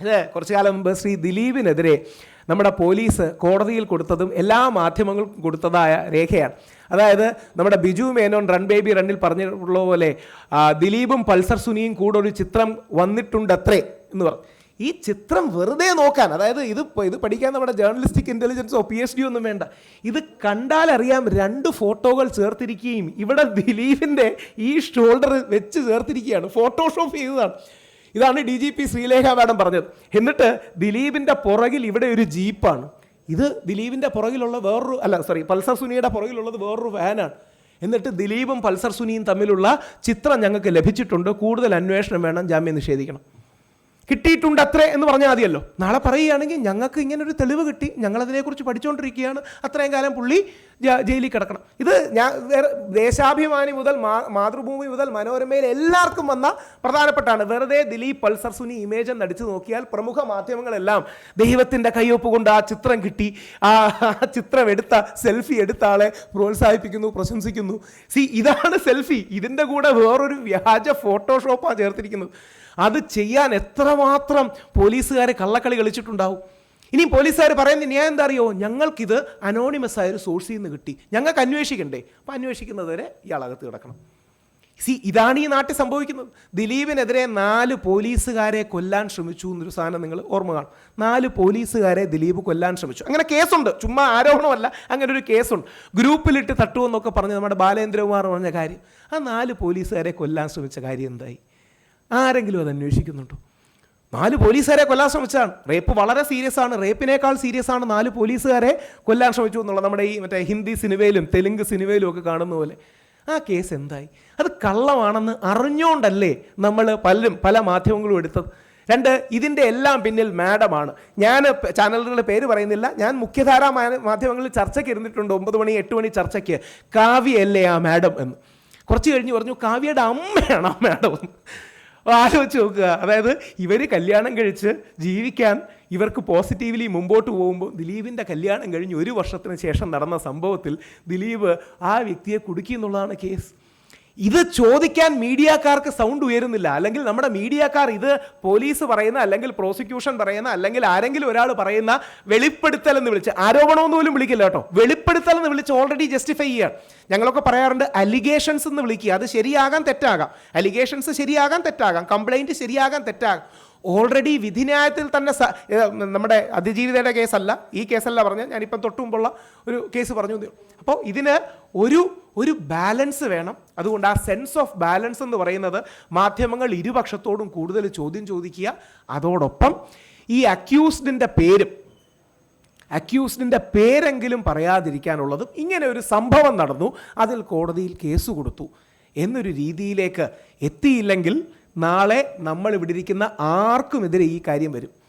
ഇത് കുറച്ചു കാലം മുമ്പ് ശ്രീ ദിലീപിനെതിരെ നമ്മുടെ പോലീസ് കോടതിയിൽ കൊടുത്തതും എല്ലാ മാധ്യമങ്ങൾക്കും കൊടുത്തതായ രേഖയാണ്. അതായത് നമ്മുടെ ബിജു മേനോൻ റൺ ബേബി റണ്ണിൽ പറഞ്ഞിട്ടുള്ള പോലെ ദിലീപും പൾസർ സുനിയും കൂടെ ഒരു ചിത്രം വന്നിട്ടുണ്ടത്രേ എന്ന് പറഞ്ഞു. ഈ ചിത്രം വെറുതെ നോക്കാൻ അതായത് ഇത് ഇത് പഠിക്കാൻ നമ്മുടെ ജേർണലിസ്റ്റിക് ഇന്റലിജൻസോ പി എച്ച് ഡി ഒന്നും വേണ്ട. ഇത് കണ്ടാലറിയാം രണ്ട് ഫോട്ടോകൾ ചേർത്തിരിക്കുകയും ഇവിടെ ദിലീപിന്റെ ഈ ഷോൾഡർ വെച്ച് ചേർത്തിരിക്കുകയാണ്. ഫോട്ടോഷോപ്പ് ചെയ്തതാണ്. ഇതാണ് D G P Sreelekha madam പറഞ്ഞത്. എന്നിട്ട് ദിലീപിന്റെ പുറകിൽ ഇവിടെ ഒരു ജീപ്പാണ്. ഇത് ദിലീപിന്റെ പുറകിലുള്ള വേറൊരു അല്ല സോറി പൾസർ സുനിയുടെ പുറകിലുള്ളത് വേറൊരു വാനാണ് എന്നിട്ട് ദിലീപും പൾസർ സുനിയും തമ്മിലുള്ള ചിത്രം ഞങ്ങൾക്ക് ലഭിച്ചിട്ടുണ്ട്. കൂടുതൽ അന്വേഷണം വേണം ജാമ്യം നിഷേധിക്കണം. കിട്ടിയിട്ടുണ്ട് അത്രേ എന്ന് പറഞ്ഞാൽ മതിയല്ലോ. നാളെ പറയുകയാണെങ്കിൽ ഞങ്ങൾക്ക് ഇങ്ങനെ ഒരു തെളിവ് കിട്ടി ഞങ്ങളതിനെക്കുറിച്ച് പഠിച്ചുകൊണ്ടിരിക്കുകയാണ് അത്രയും കാലം പുള്ളി ജയിലിൽ കിടക്കണം. ഇത് ഞാൻ ദേശാഭിമാനി മുതൽ മാതൃഭൂമി മുതൽ മനോരമയിൽ എല്ലാവർക്കും വന്ന പ്രധാനപ്പെട്ടാണ്. വെറുതെ ദിലീപ് പൾസർ സുനി ഇമേജ് എന്ന് അടിച്ചു നോക്കിയാൽ പ്രമുഖ മാധ്യമങ്ങളെല്ലാം ദൈവത്തിന്റെ കയ്യൊപ്പ് കൊണ്ട് ആ ചിത്രം കിട്ടി ആ ചിത്രം എടുത്ത സെൽഫി എടുത്ത ആളെ പ്രോത്സാഹിപ്പിക്കുന്നു പ്രശംസിക്കുന്നു. സി ഇതാണ് സെൽഫി. ഇതിന്റെ കൂടെ വേറൊരു വ്യാജ ഫോട്ടോഷോപ്പാണ് ചേർത്തിരിക്കുന്നത്. അത് ചെയ്യാൻ എത്രമാത്രം പോലീസുകാരെ കള്ളക്കളി കളിച്ചിട്ടുണ്ടാവും? ഇനി പോലീസുകാർ പറയുന്ന ന്യായം എന്താ അറിയോ? ഞങ്ങൾക്കിത് അനോണിമസ് ആയ ഒരു സോഴ്സിൽ നിന്ന് കിട്ടി. ഞങ്ങൾക്ക് അന്വേഷിക്കണ്ടേ? അപ്പോൾ അന്വേഷിക്കുന്നതുവരെ ഇയാളകത്ത് കിടക്കണം. സി ഇതാണ് ഈ നാട്ടിൽ സംഭവിക്കുന്നത്. ദിലീപിനെതിരെ നാല് പോലീസുകാരെ കൊല്ലാൻ ശ്രമിച്ചു എന്നൊരു സാധനം നിങ്ങൾ ഓർമ്മ കാണും. നാല് പോലീസുകാരെ ദിലീപ് കൊല്ലാൻ ശ്രമിച്ചു. അങ്ങനെ കേസുണ്ട്. ചുമ്മാ ആരോപണമല്ല. അങ്ങനെ ഒരു കേസുണ്ട്. ഗ്രൂപ്പിലിട്ട് തട്ടുമെന്നൊക്കെ പറഞ്ഞ് നമ്മുടെ ബാലേന്ദ്രകുമാർ പറഞ്ഞ കാര്യം. ആ നാല് പോലീസുകാരെ കൊല്ലാൻ ശ്രമിച്ച കാര്യം എന്തായി? ആരെങ്കിലും അത് അന്വേഷിക്കുന്നുണ്ടോ? നാല് പോലീസുകാരെ കൊല്ലാൻ ശ്രമിച്ചതാണ്. റേപ്പ് വളരെ സീരിയസ് ആണ്. റേപ്പിനേക്കാൾ സീരിയസ് ആണ് നാല് പോലീസുകാരെ കൊല്ലാൻ ശ്രമിച്ചു എന്നുള്ളത് നമ്മുടെ ഈ മറ്റേ ഹിന്ദി സിനിമയിലും തെലുങ്ക് സിനിമയിലും ഒക്കെ കാണുന്ന പോലെ. ആ കേസ് എന്തായി? അത് കള്ളമാണെന്ന് അറിഞ്ഞുകൊണ്ടല്ലേ നമ്മൾ പലരും പല മാധ്യമങ്ങളും എടുത്തത്? രണ്ട് ഇതിന്റെ എല്ലാം പിന്നിൽ മാഡമാണ്. ഞാൻ ചാനലുകളുടെ പേര് പറയുന്നില്ല. ഞാൻ മുഖ്യധാരാ മാധ്യമങ്ങളിൽ ചർച്ചയ്ക്ക് ഇരുന്നിട്ടുണ്ട്. ഒമ്പത് മണി എട്ട് മണി ചർച്ചയ്ക്ക്. കാവ്യയല്ലേ ആ മാഡം എന്ന്. കുറച്ച് കഴിഞ്ഞ് പറഞ്ഞു കാവ്യയുടെ അമ്മയാണ് ആ മാഡം എന്ന്. ആലോചിച്ച് നോക്കുക. അതായത് ഇവർ കല്യാണം കഴിച്ച് ജീവിക്കാൻ ഇവർക്ക് പോസിറ്റീവ്ലി മുമ്പോട്ട് പോകുമ്പോൾ ദിലീപിന്റെ കല്യാണം കഴിഞ്ഞ് ഒരു വർഷത്തിന് ശേഷം നടന്ന സംഭവത്തിൽ ദിലീപ് ആ വ്യക്തിയെ കുടുക്കി എന്നുള്ളതാണ് കേസ് ഇത് ചോദിക്കാൻ മീഡിയക്കാർക്ക് സൗണ്ട് ഉയരുന്നില്ല. അല്ലെങ്കിൽ നമ്മുടെ മീഡിയക്കാർ ഇത് പോലീസ് പറയുന്ന അല്ലെങ്കിൽ പ്രോസിക്യൂഷൻ പറയുന്ന അല്ലെങ്കിൽ ആരെങ്കിലും ഒരാൾ പറയുന്ന വെളിപ്പെടുത്തൽ എന്ന് വിളിച്ച് ആരോപണമൊന്നും പോലും വിളിക്കില്ല കേട്ടോ. വെളിപ്പെടുത്തൽ എന്ന് വിളിച്ച് ഓൾറെഡി ജസ്റ്റിഫൈ ചെയ്യുക ഞങ്ങളൊക്കെ പറയാറുണ്ട് അലിഗേഷൻസ് എന്ന് വിളിക്കുക. അത് ശരിയാകാൻ തെറ്റാകാം. അലിഗേഷൻസ് ശരിയാകാൻ തെറ്റാകാം. കംപ്ലൈന്റ് ശരിയാകാൻ തെറ്റാകാം. ഓൾറെഡി വിധിന്യായത്തിൽ തന്നെ നമ്മുടെ അതിജീവിതയുടെ കേസല്ല. ഈ കേസല്ല പറഞ്ഞാൽ ഞാനിപ്പം തൊട്ടുമുമ്പുള്ള ഒരു കേസ് പറഞ്ഞു. അപ്പോൾ ഇതിന് ഒരു ഒരു ബാലൻസ് വേണം. അതുകൊണ്ട് ആ സെൻസ് ഓഫ് ബാലൻസ് എന്ന് പറയുന്നത് മാധ്യമങ്ങൾ ഇരുപക്ഷത്തോടും കൂടുതൽ ചോദ്യം ചോദിക്കുക. അതോടൊപ്പം ഈ അക്യൂസ്ഡിന്റെ പേരും അക്യൂസ്ഡിന്റെ പേരെങ്കിലും പറയാതിരിക്കാനുള്ളതും ഇങ്ങനെ ഒരു സംഭവം നടന്നു. അതിൽ കോടതിയിൽ കേസ് കൊടുത്തു. എന്നൊരു രീതിയിലേക്ക് എത്തിയില്ലെങ്കിൽ നാളെ നമ്മൾ ഇവിടെ ഇരിക്കുന്ന ആർക്കുമെതിരെ ഈ കാര്യം വരും.